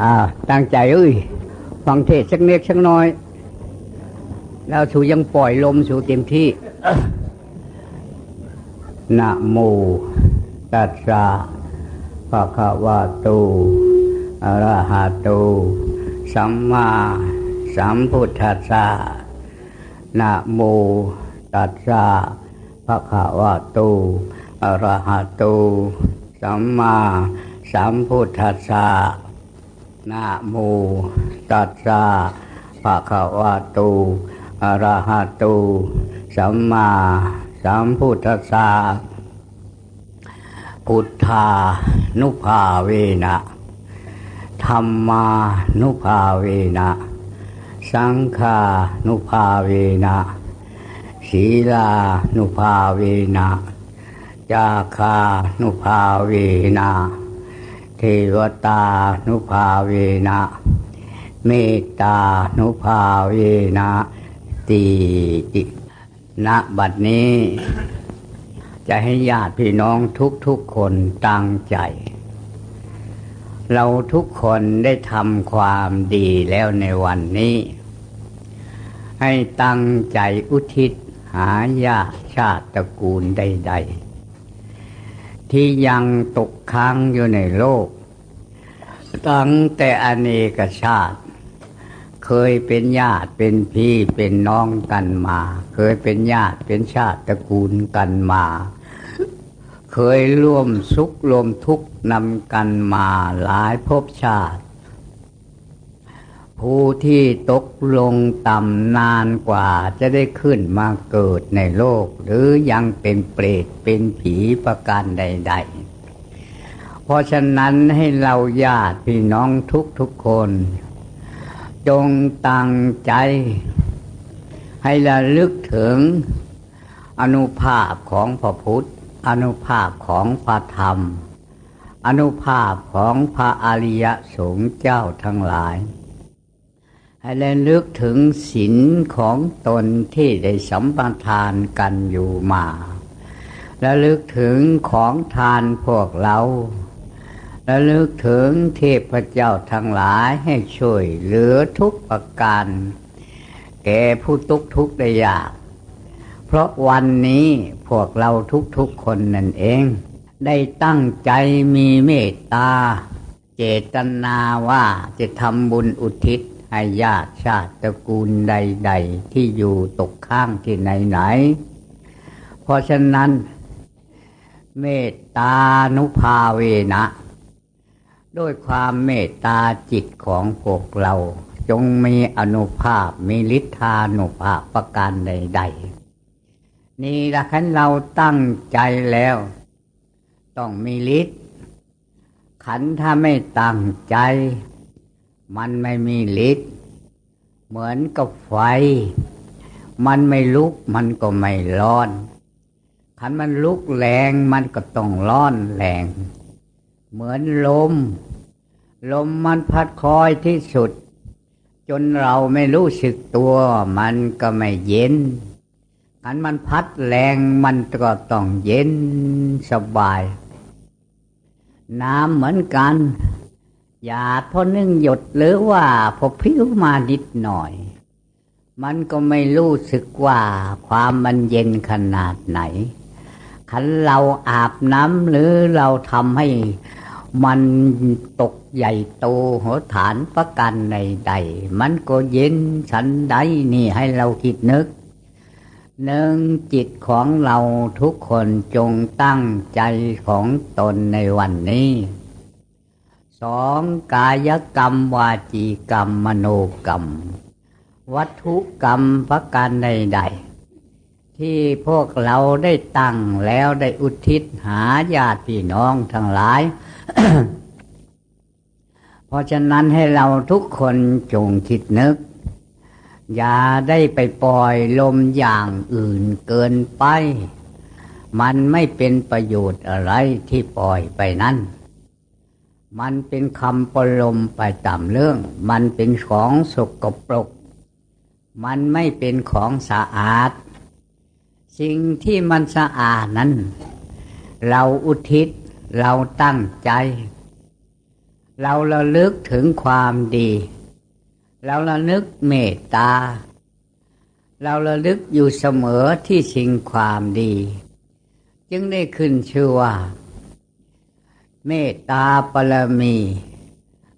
อ่า ตั้งใจเอ้ย ฟังเทศสักเน็กสักน้อย แล้วสูยังปล่อยลมสูเต็มที่นะโมตัสสะภะคะวะโตอะระหะโต สัมมาสัมพุทธัสสะนะโมตัสสะภะคะวะโตอะระหะโต สัมมาสัมพุทธัสสะ นะโมตัสสะภะคะวะโตอะระหะโตสัมมาสัมพุทธัสสะพุทธานุภาเวนะธรรมานุภาเวนะสังฆานุภาเวนะศีลานุภาเวนะจาคานุภาเวนะ เทวตานุภาเวนะเมตตานุภาเวนะตีติณบัดนี้ จะให้ญาติพี่น้องทุกๆคนตั้งใจ เราทุกคนได้ทำความดีแล้วในวันนี้ ให้ตั้งใจอุทิศหาญาติชาติตระกูลใดๆ ที่ยังตกค้างอยู่ในโลก ตั้งแต่อเนกชาติ เคยเป็นญาติเป็นพี่เป็นน้องกันมา เคยเป็นญาติเป็นชาติตระกูลกันมา เคยร่วมสุขร่วมทุกข์นำกันมาหลายภพชาติ ผู้ที่ตกลงต่ำนานกว่าจะได้ขึ้นมาเกิดในโลก หรือยังเป็นเปรตเป็นผีประการใด ๆ เพราะฉะนั้นให้เราญาติพี่น้องทุกๆคน จงตั้งใจ ให้ระลึกถึงอนุภาพของพระพุทธ อนุภาพของพระธรรม อนุภาพของพระอริยสงฆ์เจ้าทั้งหลาย ให้ระลึกถึงศีลของตนที่ได้สัมปทานกันอยู่มาระลึกถึงของทานพวกเราระลึกถึงเทพเจ้าทั้งหลายให้ช่วยเหลือทุกประการ แก่ผู้ทุกทุกได้ยาก เพราะวันนี้พวกเราทุกๆคนนั่นเอง ได้ตั้งใจมีเมตตา เจตนาว่าจะทำบุญอุทิศ ให้ญาติชาติตระกูลใด ๆ ที่อยู่ตกข้างที่ไหนๆเพราะฉะนั้น เมตตานุภาเวนะด้วยความเมตตาจิตของพวกเรา จงมีอนุภาพมีฤทธานุภาพประการใด ๆ นี่ละคันเราตั้งใจแล้ว ต้องมีฤทธิ์ขันถ้าไม่ตั้งใจ มันไม่มีฤทธิ์เหมือนกับไฟ มันไม่ลุกมันก็ไม่ร้อนขันมันลุกแรงมันก็ต้องร้อนแรง เหมือนลม ลมมันพัดคอยที่สุด จนเราไม่รู้สึกตัว มันก็ไม่เย็นขันมันพัดแรงมันก็ต้องเย็นสบาย น้ำเหมือนกัน ยาดพอนึ่งหยดหรือว่าพอพิ้วมานิดหน่อย มันก็ไม่รู้สึกว่าความมันเย็นขนาดไหน ขันเราอาบน้ำหรือเราทำให้มันตกใหญ่โตหัวฐานประกันในใด มันก็เย็นฉันใดนี่ให้เราคิดนึกหนึ่งจิตของเราทุกคนจงตั้งใจของตนในวันนี้ สองกายกรรมวาจีกรรมมโนกรรม วัตถุกรรมประการใดๆที่พวกเราได้ตั้งแล้วได้อุทิศหาญาติพี่น้องทั้งหลาย เพราะฉะนั้นให้เราทุกคนจงคิดนึก อย่าได้ไปปล่อยลมอย่างอื่นเกินไป มันไม่เป็นประโยชน์อะไรที่ปล่อยไปนั้น มันเป็นคำปลมไปตามเรื่อง มันเป็นของสกปรก มันไม่เป็นของสะอาด สิ่งที่มันสะอาดนั้น เราอุทิศเราตั้งใจ เราระลึกถึงความดี เราระลึกเมตตา เราระลึกอยู่เสมอที่สิ่งความดี จึงได้ขึ้นชื่อว่า เมตตาปรมี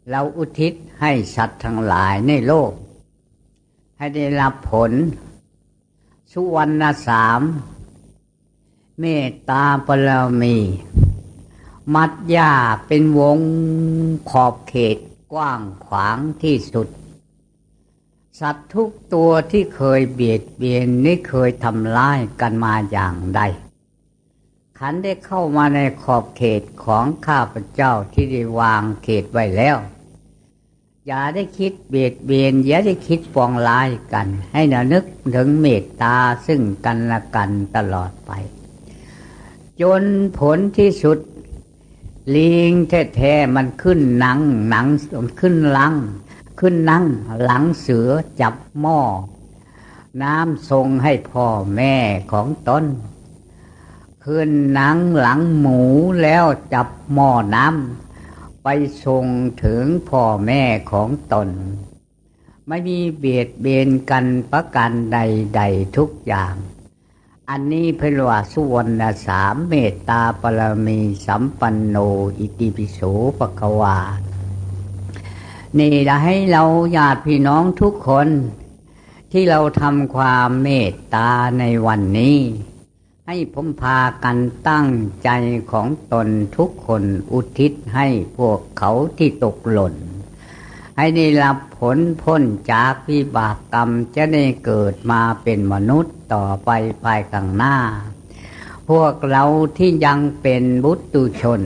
เราอุทิศให้สัตว์ทั้งหลายในโลก ให้ได้รับผล สุวรรณสาม เมตตาปรมี มัดยาเป็นวงขอบเขตกว้างขวางที่สุด สัตว์ทุกตัวที่เคยเบียดเบียนนี่เคยทำร้ายกันมาอย่างใด ขันได้เข้ามาในขอบเขตของข้าพเจ้าที่ได้วางเขตไว้แล้ว อย่าได้คิดเบียดเบียนอย่าได้คิดปองร้ายกัน ให้นานึกถึงเมตตาซึ่งกันและกันตลอดไป จนผลที่สุด ลิงแท้ๆมันขึ้นหนังหนังขึ้นหลัง ขึ้นนั่งหลังเสือจับหม้อ น้ำทรงให้พ่อแม่ของตน ขึ้นหนังหลังหมูแล้วจับหม้อน้ำไปส่งถึงพ่อแม่ของตน ไม่มีเบียดเบียนกันประการใดๆทุกอย่าง อันนี้เพลว่าสุวรรณสามเมตตาปรมีสัมปันโนอิติปิโสปะกวา นี่จะให้เราญาติพี่น้องทุกคน ที่เราทำความเมตตาในวันนี้ ให้ผมพากันตั้งใจของตนทุกคนอุทิศให้พวกเขาที่ตกหล่น ให้ได้รับผลพ้นจากวิบากกรรมจะได้เกิดมาเป็นมนุษย์ต่อไปภายข้างหน้า พวกเราที่ยังเป็นบุตุชน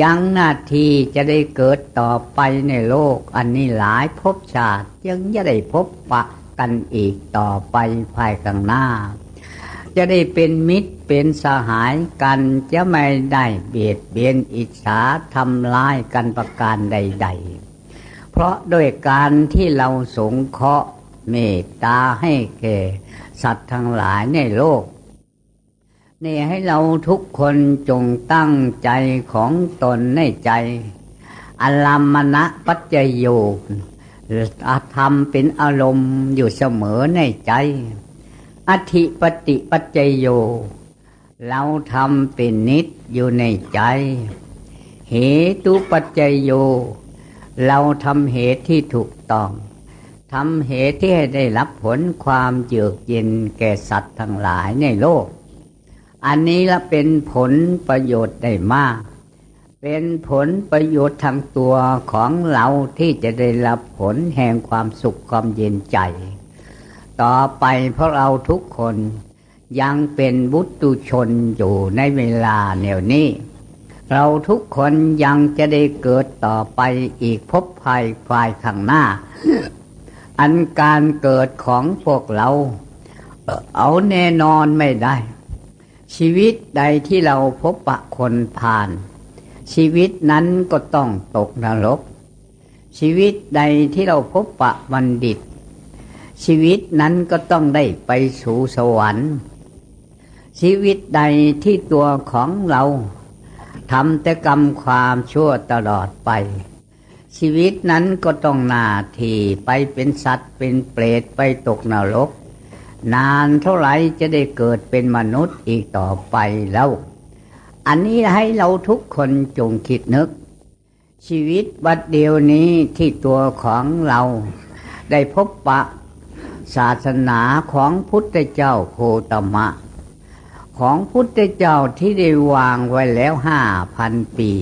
ยังหน้าที่จะได้เกิดต่อไปในโลกอันนี้หลายภพชาติยังจะได้พบปะกันอีกต่อไปภายข้างหน้า จะได้เป็นมิตรเป็นสหายกันจะไม่ได้เบียดเบียนอิจฉาทำร้ายกันประการใด ๆ เพราะโดยการที่เราสงเคราะห์เมตตาให้แก่สัตว์ทั้งหลายในโลกนี่ให้เราทุกคนจงตั้งใจของตนในใจอลัมมณะปัจจโยธรรมเป็นอารมณ์อยู่เสมอในใจ อธิปติปัจจโย เราทำเป็นนิดอยู่ในใจ เหตุปัจจโย เราทำเหตุที่ถูกต้องทำเหตุที่ให้ได้รับผลความเยือกเย็นแก่สัตว์ทั้งหลายในโลก อันนี้ละเป็นผลประโยชน์ได้มาก เป็นผลประโยชน์ทางตัวของเราที่จะได้รับผลแห่งความสุขความเย็นใจ ต่อไปเพราะเราทุกคนยังเป็นบุตุชนอยู่ในเวลาแนวนี้ เราทุกคนยังจะได้เกิดต่อไปอีกพบภายภายข้างหน้า อันการเกิดของพวกเรา เอาแน่นอนไม่ได้ ชีวิตใดที่เราพบปะคนผ่าน ชีวิตนั้นก็ต้องตกนรก ชีวิตใดที่เราพบปะบัณฑิต ชีวิตนั้นก็ต้องได้ไปสู่สวรรค์ ชีวิตใดที่ตัวของเราทำแต่กรรมความชั่วตลอดไป ชีวิตนั้นก็ต้องหนาทีไปเป็นสัตว์เป็นเปรตไปตกนรก นานเท่าไหร่จะได้เกิดเป็นมนุษย์อีกต่อไปแล้ว อันนี้ให้เราทุกคนจงคิดนึก ชีวิตบัดเดียวนี้ที่ตัวของเรา ได้พบปะ ศาสนาของพุทธเจ้าโคตมะ ของพุทธเจ้าที่ได้วางไว้แล้วห้าพันปี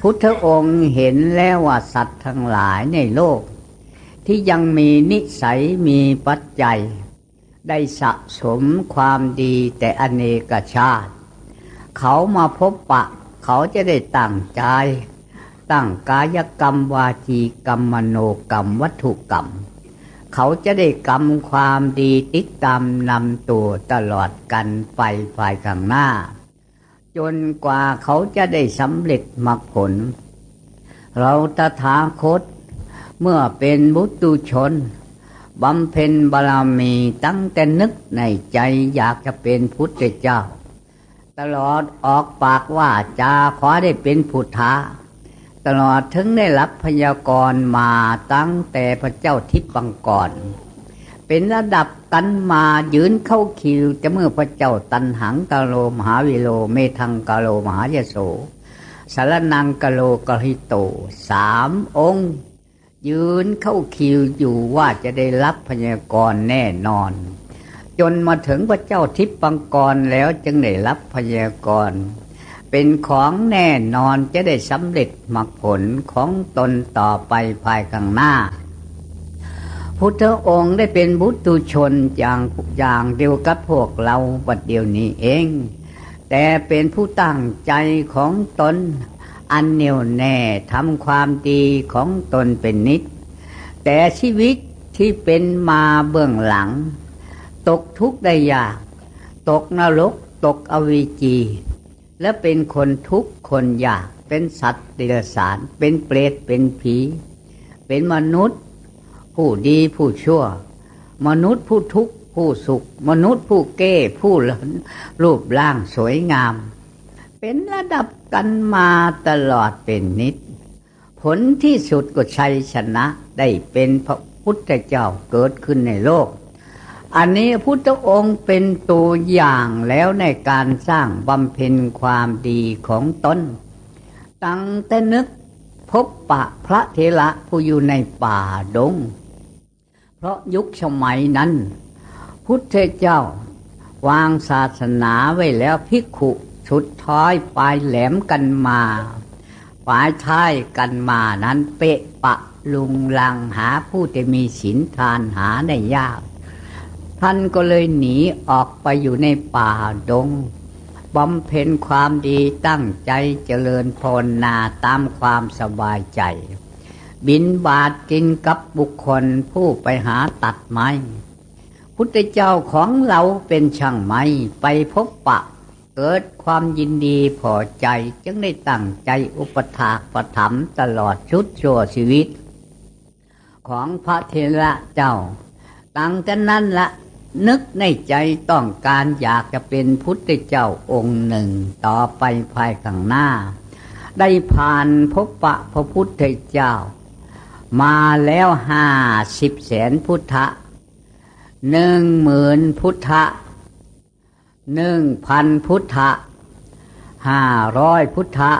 พุทธองค์เห็นแล้วว่าสัตว์ทั้งหลายในโลก ที่ยังมีนิสัยมีปัจจัย ได้สะสมความดีแต่อเนกชาติ เขามาพบปะ เขาจะได้ตั้งใจตั้งกายกรรมวาจีกรรมมโนกรรมวัตถุกรรม เขาจะได้กรรมความดีติดตามนำตัวตลอดกันไปภายข้างหน้า จนกว่าเขาจะได้สำเร็จมรรคผล เราตถาคต เมื่อเป็นบุตุชนบำเพ็ญบารมีตั้งแต่นึกในใจอยากจะเป็นพุทธเจ้า ตลอดออกปากว่าจาขอได้เป็นพุทธา ตลอดถึงได้รับพยากรณ์มาตั้งแต่พระเจ้าทิพย์บังกรเป็นระดับกันมายืนเข้าคิวจะเมื่อพระเจ้าตันหังกะโลมหาวิโลเมทังกะโลมหายโสสารนังกะโลกะหิโตสามองค์ ยืนเข้าคิวอยู่ว่าจะได้รับพยากรณ์แน่นอน จนมาถึงพระเจ้าทิพย์บังกรแล้วจึงได้รับพยากรณ์ เป็นของแน่นอนจะได้สำเร็จมรรคผลของตนต่อไปภายข้างหน้า พุทธองค์ได้เป็นบุตุชนอย่างอย่างเดียวกับพวกเราบัดเดียวนี้เอง แต่เป็นผู้ตั้งใจของตน อันเหนียวแน่ทำความดีของตนเป็นนิด แต่ชีวิตที่เป็นมาเบื้องหลัง ตกทุกข์ได้ยาก ตกนรกตกอวิจี และเป็นคนทุกคนยาก เป็นสัตว์เดรัจฉาน เป็นเปรต เป็นผี เป็นมนุษย์ ผู้ดีผู้ชั่ว มนุษย์ผู้ทุกข์ผู้สุข มนุษย์ผู้เก้ ผู้หลนรูปร่างสวยงาม เป็นระดับกันมาตลอดเป็นนิด ผลที่สุดก็ชัยชนะได้เป็นพระพุทธเจ้าเกิดขึ้นในโลก อันนี้พุทธองค์เป็นตัวอย่างแล้วในการสร้างบำเพ็ญความดีของตนตั้งแต่นึกพบปะพระเทระผู้อยู่ในป่าดง เพราะยุคสมัยนั้น พุทธเจ้าวางศาสนาไว้แล้วพิกขุชุดท้อยปลายแหลมกันมาปลายท้ายกันมานั้นเปะปะลุงลังหาผู้จะมีศีลทานหาได้ยาก ท่านก็เลยหนีออกไปอยู่ในป่าดงบำเพ็ญความดีตั้งใจเจริญภาวนาตามความสบายใจ บินบาทกินกับบุคคลผู้ไปหาตัดไม้ พุทธเจ้าของเราเป็นช่างไม้ไปพบปะ เกิดความยินดีพอใจจึงได้ตั้งใจอุปถากประถมตลอดชุดชั่วชีวิต ของพระเทระเจ้า ตั้งแต่นั้นละ นึกในใจต้องการอยากจะเป็นพุทธเจ้าองค์หนึ่ง ต่อไปภายข้างหน้า ได้ผ่านพบปะพระพุทธเจ้า มาแล้วห้าสิบแสนพุทธะหนึ่งหมื่นพุทธะหนึ่งพันพุทธะห้าร้อยพุทธะ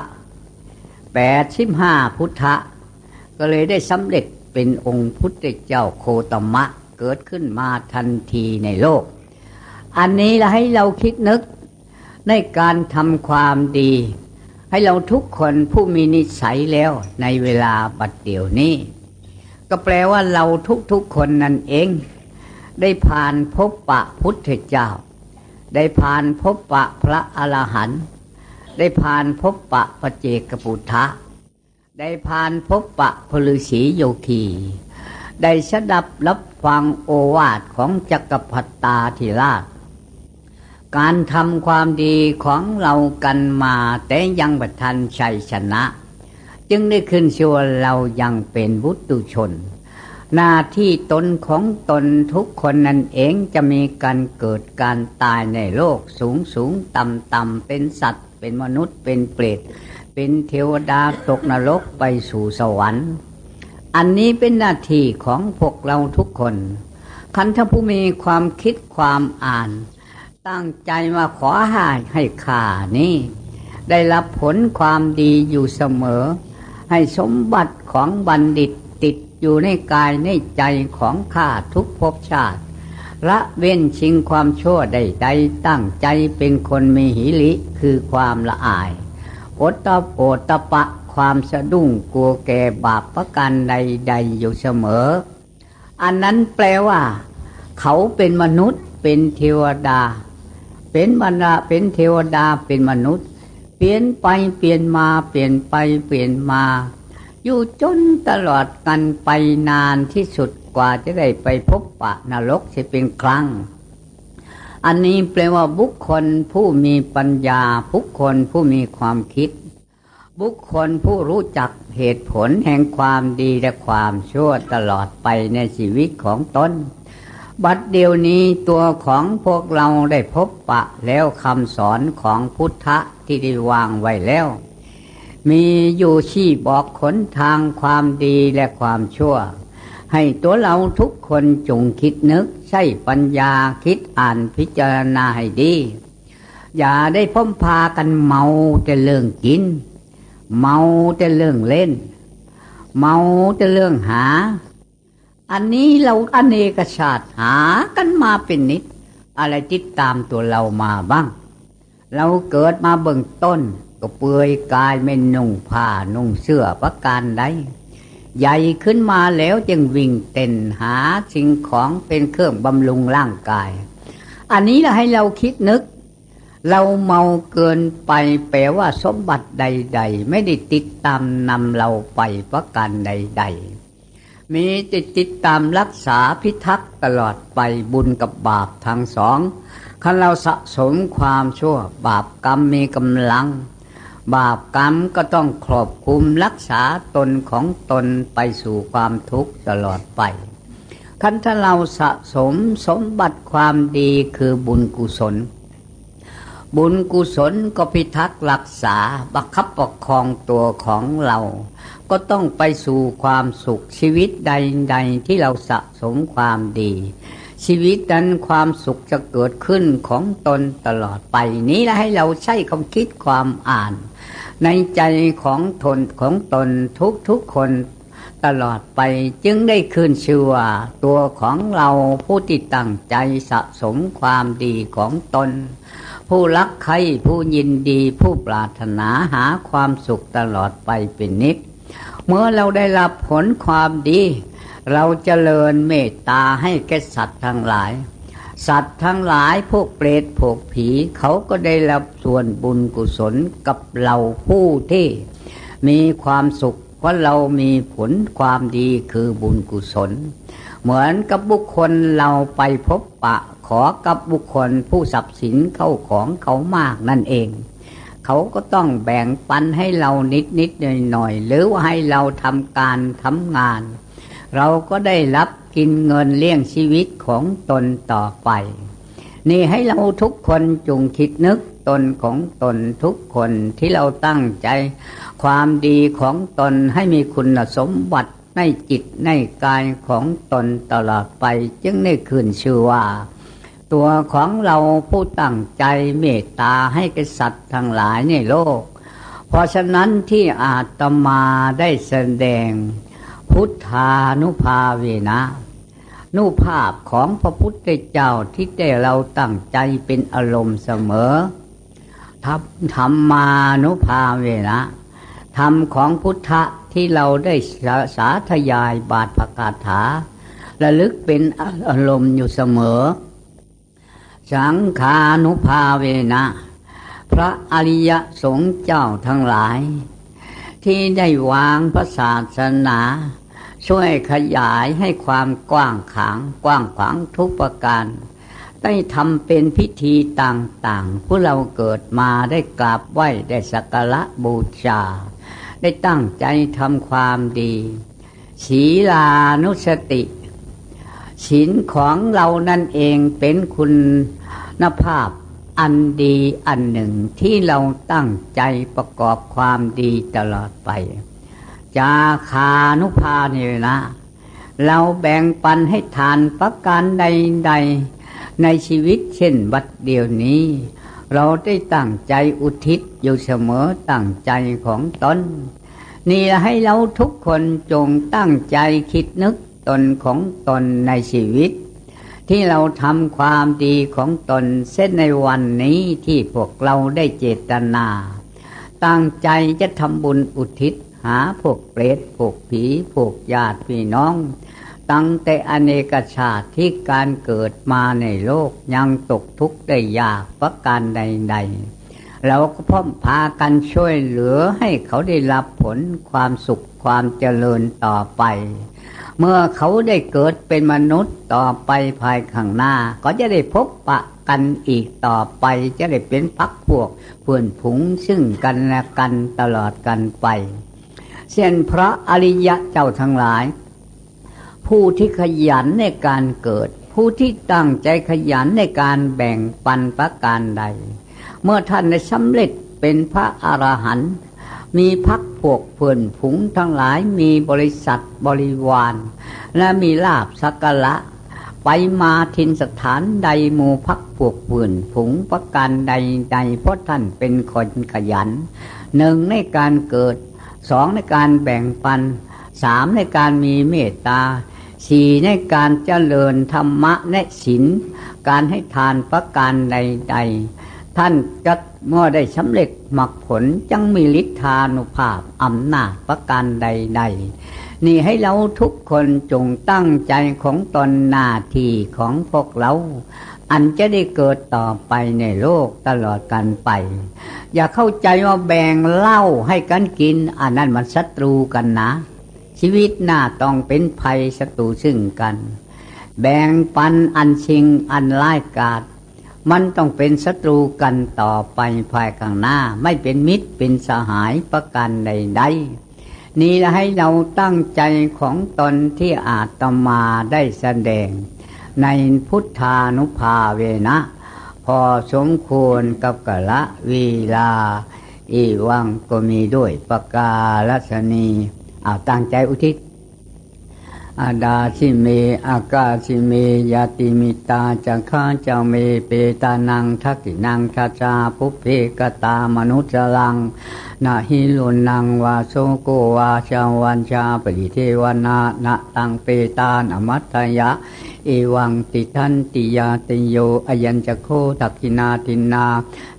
แปดสิบห้าพุทธะก็เลยได้สำเร็จเป็นองค์พุทธเจ้าโคตมะ เกิดขึ้นมาทันทีในโลก อันนี้เราให้เราคิดนึกในการทำความดี ให้เราทุกคนผู้มีนิสัยแล้วในเวลาบัดเดี๋ยวนี้ ก็แปลว่าเราทุกๆคนนั่นเอง ได้ผ่านพบปะพุทธเจ้า ได้ผ่านพบปะพระอรหันต์ได้ผ่านพบปะพระเจกปุถะได้ผ่านพบปะพลศีโยคี ได้สดับรับฟังโอวาทของจักรพรรตาธิราช การทำความดีของเรากันมาแต่ยังบัทันชัยชนะ จึงได้ขึ้นชัวเรายังเป็นบุตุชน หน้าที่ตนของตนทุกคนนั่นเองจะมีการเกิดการตายในโลกสูงสูงต่ำต่ำเป็นสัตว์ เป็นมนุษย์เป็นเปรตเป็นเทวดาตกนรกไปสู่สวรรค์ อันนี้เป็นหน้าที่ของพวกเราทุกคน คันถ้าผู้มีความคิดความอ่าน ตั้งใจมาขอหาให้ข่านี้ ได้รับผลความดีอยู่เสมอ ให้สมบัติของบัณฑิตติดอยู่ในกายในใจของข้าทุกภพชาติ ละเว้นชิงความชั่วใดใดตั้งใจเป็นคนมีหิริคือความละอายอดตะโอตะปะ ความสะดุ้งกลัวแก่บาปประการใดๆอยู่เสมอ อันนั้นแปลว่า เขาเป็นมนุษย์เป็นเทวดา เป็นบรรดาเป็นเทวดาเป็นมนุษย์ เปลี่ยนไปเปลี่ยนมาเปลี่ยนไปเปลี่ยนมา อยู่จนตลอดกันไปนานที่สุดกว่าจะได้ไปพบปะนรกจะเป็นครั้งอันนี้แปลว่าบุคคลผู้มีปัญญาบุคคลผู้มีความคิด บุคคลผู้รู้จักเหตุผลแห่งความดีและความชั่วตลอดไปในชีวิตของตน บัดเดียวนี้ตัวของพวกเราได้พบปะแล้วคำสอนของพุทธะที่ได้วางไว้แล้ว มีอยู่ชี้บอกขนทางความดีและความชั่ว ให้ตัวเราทุกคนจงคิดนึกใช้ปัญญาคิดอ่านพิจารณาให้ดี อย่าได้พ้มพากันเมาแต่เรื่องกิน เมาแต่เรื่องเล่น เมาแต่เรื่องหา อันนี้เราอเนกชาติหากันมาเป็นนิด อะไรติดตามตัวเรามาบ้าง เราเกิดมาเบื้องต้น ก็เปื่อยกายไม่นุ่งผ้านุ่งเสื้อประการใดใหญ่ขึ้นมาแล้วจึงวิ่งเต้นหาสิ่งของเป็นเครื่องบำรุงร่างกาย อันนี้เราให้เราคิดนึก เราเมาเกินไปแปลว่าสมบัติใด ๆ ไม่ได้ติดตามนำเราไปประการใด ๆ มีติดติดตามรักษาพิทักษ์ตลอดไปบุญกับบาปทั้งสองคันเราสะสมความชั่ว บาปกรรมมีกำลัง บาปกรรมก็ต้องครอบคุมรักษาตนของตนไปสู่ความทุกข์ตลอดไปคันถ้าเราสะสมสมบัติความดีคือบุญกุศล บุญกุศลก็พิทักษ์รักษาบังคับประคองตัวของเรา ก็ต้องไปสู่ความสุขชีวิตใดๆที่เราสะสมความดี ชีวิตนั้นความสุขจะเกิดขึ้นของตนตลอดไป นี้และให้เราใช้ความคิดความอ่าน ในใจของทนของตนทุกทุกๆคนตลอดไปจึงได้คืนชื่อว่าตัวของเราผู้ที่ตั้งใจสะสมความดีของตน ผู้รักใครผู้ยินดีผู้ปรารถนาหาความสุขตลอดไปเป็นนิดเมื่อเราได้รับผลความดี เราจเจริญเมตตาให้แก่สัตว์ทั้งหลาย สัตว์ทั้งหลายพวกเปรตพวกผี เขาก็ได้รับส่วนบุญกุศลกับเราผู้ที่ มีความสุขเพราะเรามีผลความดีคือบุญกุศล เหมือนกับบุคคลเราไปพบปะ ขอกับบุคคลผู้สับสินเข้าของเขามากนั่นเอง เขาก็ต้องแบ่งปันให้เรานิดนิดหน่อยหน่อยหรือว่าให้เราทำการทำงาน เราก็ได้รับกินเงินเลี้ยงชีวิตของตนต่อไป นี่ให้เราทุกคนจงคิดนึกตนของตนทุกคนที่เราตั้งใจ ความดีของตนให้มีคุณสมบัติในจิตในกายของตนตลอดไป จึงได้คืนชื่อว่า ตัวของเราผู้ตั้งใจเมตตาให้กับสัตว์ทั้งหลายในโลก เพราะฉะนั้นที่อาตมาได้แสดง พุทธานุภาเวนะนุภาพของพระพุทธเจ้าที่ได้เราตั้งใจเป็นอารมณ์เสมอทับธรรมานุภาเวนะธรรมของพุทธะที่เราได้สาสาธยายบาทประกาศถาระลึกเป็นอารมณ์อยู่เสมอ สังขานุภาเวนะ พระอริยสงฆ์เจ้าทั้งหลาย ที่ได้วางพระศาสนา ช่วยขยายให้ความกว้างขาง กว้างขวางทุกประการ ได้ทำเป็นพิธีต่างๆ ผู้เราเกิดมาได้กราบไหว้ได้สักการะบูชา ได้ตั้งใจทำความดีศีลานุสติศีลของเรานั่นเองเป็นคุณ ภาพอันดีอันหนึ่งที่เราตั้งใจประกอบความดีตลอดไป จาคานุภาเนี่ยนะ เราแบ่งปันให้ทานประการใดๆ ในชีวิตเช่นบัดเดียวนี้ เราได้ตั้งใจอุทิศอยู่เสมอตั้งใจของตนนี่ให้เราทุกคนจงตั้งใจคิดนึกตนของตนในชีวิต ที่เราทำความดีของตนเส้นในวันนี้ที่พวกเราได้เจตนา ตั้งใจจะทำบุญอุทิศหาพวกเปรตพวกผีพวกญาติพี่น้อง ตั้งแต่อเนกชาติที่การเกิดมาในโลกยังตกทุกข์ได้ยากประการใด ๆ เราก็พร้อมพากันช่วยเหลือให้เขาได้รับผลความสุขความเจริญต่อไป เมื่อเขาได้เกิดเป็นมนุษย์ต่อไปภายข้างหน้า ก็จะได้พบปะกันอีกต่อไปจะได้เป็นพักพวกเพื่อนผุงซึ่งกันและกันตลอดกันไปเช่นพระอริยะเจ้าทั้งหลาย ผู้ที่ขยันในการเกิด ผู้ที่ตั้งใจขยันในการแบ่งปันประการใด เมื่อท่านได้สำเร็จเป็นพระอรหันต์มีพัก พวกเพื่อนผุงทั้งหลายมีบริษัทบริวาร และมีลาบสักการะไปมาทินสถานใดหมู่พักพวกเพื่อนผุงประการใดใดเพราะท่านเป็นคนขยันหนึ่งในการเกิดสองในการแบ่งปันสามในการมีเมตตาสี่ในการเจริญธรรมะและศีลการให้ทานประการใดๆ ท่านก็เมื่อได้สำเร็จมรรคผลจังมีฤทธานุภาพอำนาจประการใด ๆ นี่ให้เราทุกคนจงตั้งใจของตนหน้าที่ของพวกเรา อันจะได้เกิดต่อไปในโลกตลอดกันไป อย่าเข้าใจว่าแบ่งเหล้าให้กันกิน อันนั้นมันศัตรูกันนะ ชีวิตหน้าต้องเป็นภัยศัตรูซึ่งกัน แบ่งปันอันชิงอันร้ายกาจ มันต้องเป็นศัตรูกันต่อไปภายข้างหน้า ไม่เป็นมิตรเป็นสหายประกันใดๆนี่ให้เราตั้งใจของตนที่อาตมาได้แสดง ในพุทธานุภาเวนะ พอสมควรกับกะละวีลา อีวังก็มีด้วยประกาศสนีอาตั้งใจอุทิศ อาดาชิเม อากาชิเม ยาติมิตาจังข้าเจ้าเม เปตานังทักินังคาจาภุเพกตามนุจลัง นาหิลุนังวาโซโกวาชาวันชาปริเทวนานะตังเปตานมัตตยะ เอวังติทันติยาติโยอยัญจโคทักขินาตินา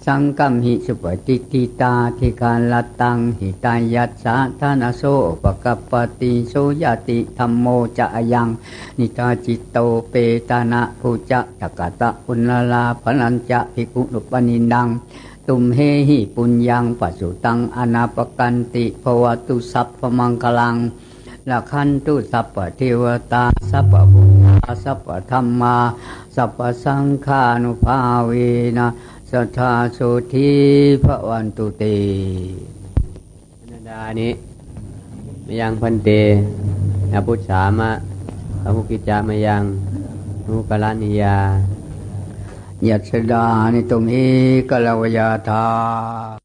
สังกัมหิสุปฏิติตาทิการลตังหิตายัสสะทานาโสปกัปปติโสยติธรรมโมจะยัง นิตาจิตโตเปตานะภูจะตกตะอุณลลาพนัญจะภิกุนุปนินังตุมเฮหิปุญญังปัสสุตังอนาปกันติภวตุสัพพมังคลังละคันตุสัพพเทวตาสัพพุ สัพพธรรมา สัพพสังฆานุภาเวนะสัทธาโสธีพระวันตุเตนาดานี้มายังพันเตอาพุชฌามะอาภุกิจามายังนุกลานิยายัสดานิตุมเอกลวยาธา